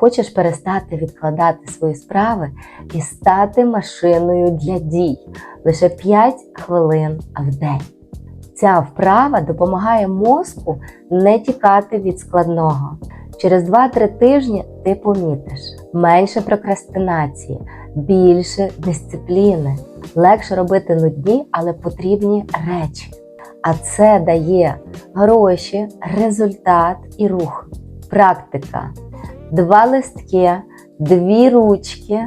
Хочеш перестати відкладати свої справи і стати машиною для дій лише 5 хвилин в день. Ця вправа допомагає мозку не тікати від складного. Через 2-3 тижні ти помітиш менше прокрастинації, більше дисципліни, легше робити нудні, але потрібні речі. А це дає гроші, результат і рух. Практика. Два листки, дві ручки.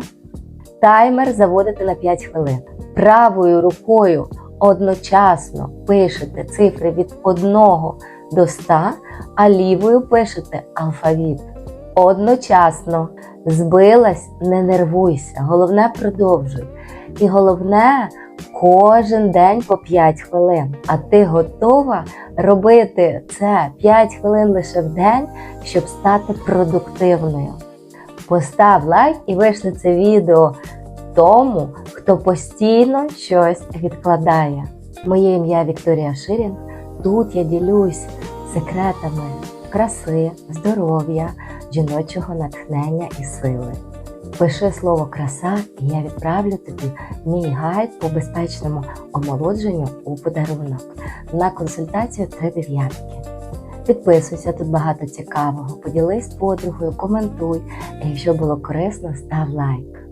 Таймер заводите на 5 хвилин. Правою рукою одночасно пишете цифри від 1 до 100, а лівою пишете алфавіт. Одночасно збилась, не нервуйся. Головне продовжуй. І головне кожен день по 5 хвилин. А ти готова робити це 5 хвилин лише в день, щоб стати продуктивною. Постав лайк і вишли це відео тому, хто постійно щось відкладає. Моє ім'я Вікторія Ширін. Тут я ділюсь секретами краси, здоров'я, жіночого натхнення і сили. Пиши слово краса, і я відправлю тобі мій гайд по безпечному омолодженню у подарунок на консультацію три дев'ятки. Підписуйся, тут багато цікавого. Поділись з подругою, коментуй. А якщо було корисно, став лайк.